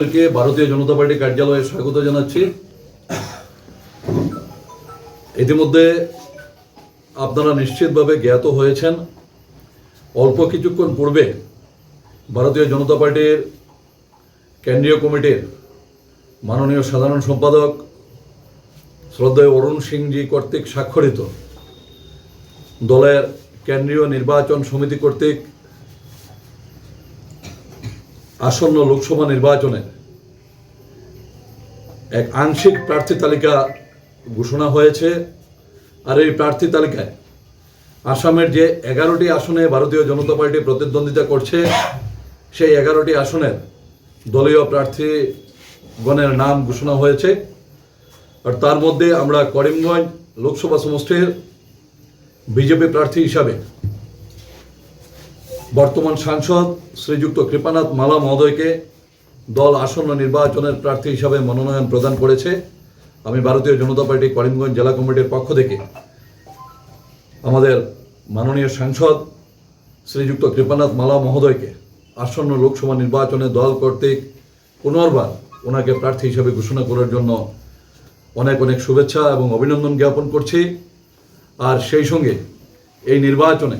ভারতীয় জনতা পার্টি কার্যালয়ে স্বাগত জানাচ্ছি। ইতিমধ্যে আপনারা নিশ্চিতভাবে জ্ঞাত হয়েছেন। অল্প কিছুক্ষণ পূর্বে ভারতীয় জনতা পার্টির কেন্দ্রীয় কমিটির মাননীয় সাধারণ সম্পাদক শ্রদ্ধেয় অরুণ সিংজি কর্তৃক স্বাক্ষরিত দলের কেন্দ্রীয় নির্বাচন সমিতি কর্তৃক আসন্ন লোকসভা নির্বাচনে এক আংশিক প্রার্থী তালিকা ঘোষণা হয়েছে। আর এই প্রার্থী তালিকায় আসামের যে এগারোটি আসনে ভারতীয় জনতা পার্টি প্রতিদ্বন্দ্বিতা করছে, সেই এগারোটি আসনের দলীয় প্রার্থীগণের নাম ঘোষণা হয়েছে। আর তার মধ্যে আমরা করিমগঞ্জ লোকসভা সমষ্টির বিজেপি প্রার্থী হিসাবে বর্তমান সাংসদ শ্রীযুক্ত কৃপানাথ মালা মহোদয়কে দল আসন্ন নির্বাচনের প্রার্থী হিসাবে মনোনয়ন প্রদান করেছে আমি ভারতীয় জনতা পার্টি করিমগঞ্জ জেলা কমিটির পক্ষ থেকে। আমাদের মাননীয় সাংসদ শ্রীযুক্ত কৃপানাথ মালা মহোদয়কে আসন্ন লোকসভা নির্বাচনে দল কর্তৃক পুনর্বার ওনাকে প্রার্থী হিসাবে ঘোষণা করার জন্য অনেক অনেক শুভেচ্ছা এবং অভিনন্দন জ্ঞাপন করছি। আর সেই সঙ্গে এই নির্বাচনে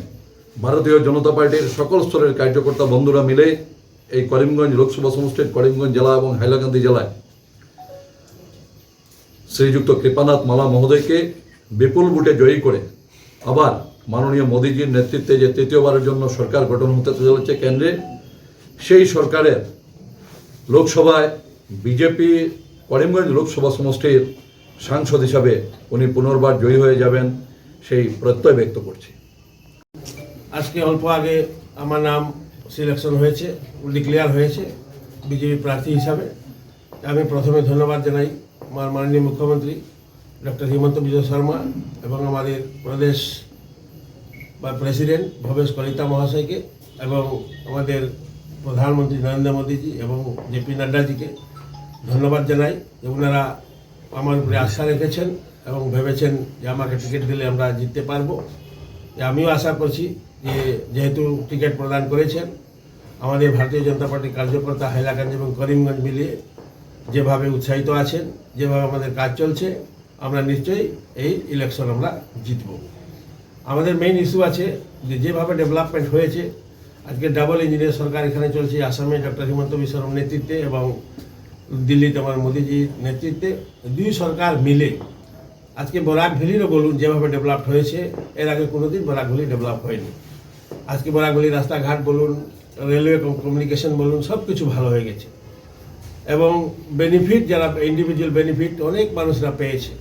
ভারতীয় জনতা পার্টির সকল স্তরের কার্যকর্তা বন্ধুরা মিলে এই করিমগঞ্জ লোকসভা সমষ্টির করিমগঞ্জ জেলা এবং হাইলাকান্দি জেলায় শ্রীযুক্ত কৃপানাথ মালা মহোদয়কে বিপুল ভোটে জয়ী করে আবার মাননীয় মোদীজির নেতৃত্বে যে তৃতীয়বারের জন্য সরকার গঠন হতে চলেছে কেন্দ্রে, সেই সরকারের লোকসভায় বিজেপি করিমগঞ্জ লোকসভা সমষ্টির সাংসদ হিসাবে উনি পুনর্বার জয়ী হয়ে যাবেন, সেই প্রত্যয় ব্যক্ত করছি। আজকে অল্প আগে আমার নাম সিলেকশন হয়েছে ডিক্লেয়ার হয়েছে বিজেপি প্রার্থী হিসাবে। আমি প্রথমে ধন্যবাদ জানাই আমার মাননীয় মুখ্যমন্ত্রী ডক্টর হিমন্ত বিজয় শর্মা এবং আমাদের প্রদেশ বা প্রেসিডেন্ট ভবেশ কলিতা মহাশয়কে এবং আমাদের প্রধানমন্ত্রী নরেন্দ্র মোদীজি এবং জেপি নাড্ডাজিকে ধন্যবাদ জানাই। যে ওনারা আমার উপরে আস্থা রেখেছেন এবং ভেবেছেন যে আমাকে টিকিট দিলে আমরা জিততে পারব। আমিও আশা করছি যে যেহেতু টিকিট প্রদান করেছেন, আমাদের ভারতীয় জনতা পার্টির কার্যকর্তা হাইলাকান্দি এবং করিমগঞ্জ মিলিয়ে যেভাবে উৎসাহিত আছেন, যেভাবে আমাদের কাজ চলছে, আমরা নিশ্চয়ই এই ইলেকশন আমরা জিতব। আমাদের মেইন ইস্যু আছে যে যেভাবে ডেভেলপমেন্ট হয়েছে, আজকে ডাবল ইঞ্জিনিয়ার সরকার এখানে চলছে, আসামে ডক্টর হিমন্ত বিশ্ব নেতৃত্বে এবং দিল্লিতে আমার মোদীজির নেতৃত্বে, দুই সরকার মিলে আজকে বরাক ভ্যালিরও বলুন যেভাবে ডেভেলপ হয়েছে, এর আগে কোনোদিন বরাক ভ্যালি ডেভেলপ হয়নি। আজকে বরাক ভ্যালি রাস্তাঘাট বলুন রেলওয়ে কমিউনিকেশন বলুন সব কিছু ভালো হয়ে গেছে। এবং বেনিফিট যারা ইন্ডিভিজুয়াল বেনিফিট অনেক মানুষরা পেয়েছে।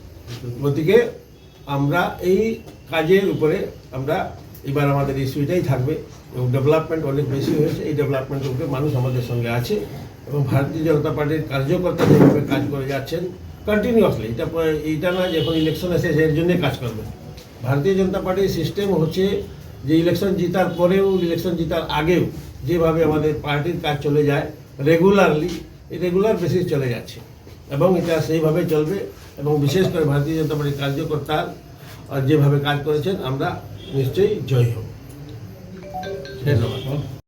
গতিকে আমরা এই কাজের উপরে আমরা এবার আমাদের ইস্যুটাই থাকবে। এবং ডেভেলপমেন্ট অনেক বেশি হয়েছে, এই ডেভেলপমেন্টের উপরে মানুষ আমাদের সঙ্গে আছে। এবং ভারতীয় জনতা পার্টির কার্যকর্তা যেভাবে কাজ করে যাচ্ছেন কন্টিনিউয়াসলি এটা এইটা না যে এখন ইলেকশন এসেছে এর জন্যে কাজ করবে। ভারতীয় জনতা পার্টির সিস্টেম হচ্ছে যে ইলেকশন জিতার পরেও ইলেকশন জিতার আগেও যেভাবে আমাদের পার্টির কাজ চলে যায় রেগুলারলি রেগুলার বেসিস চলে যাচ্ছে। এবং এটা সেইভাবে চলবে এবং বিশেষ করে ভারতীয় জনতা পার্টির কার্যকর্তা যেভাবে কাজ করেছেন, আমরা নিশ্চয়ই জয় হব। ধন্যবাদ।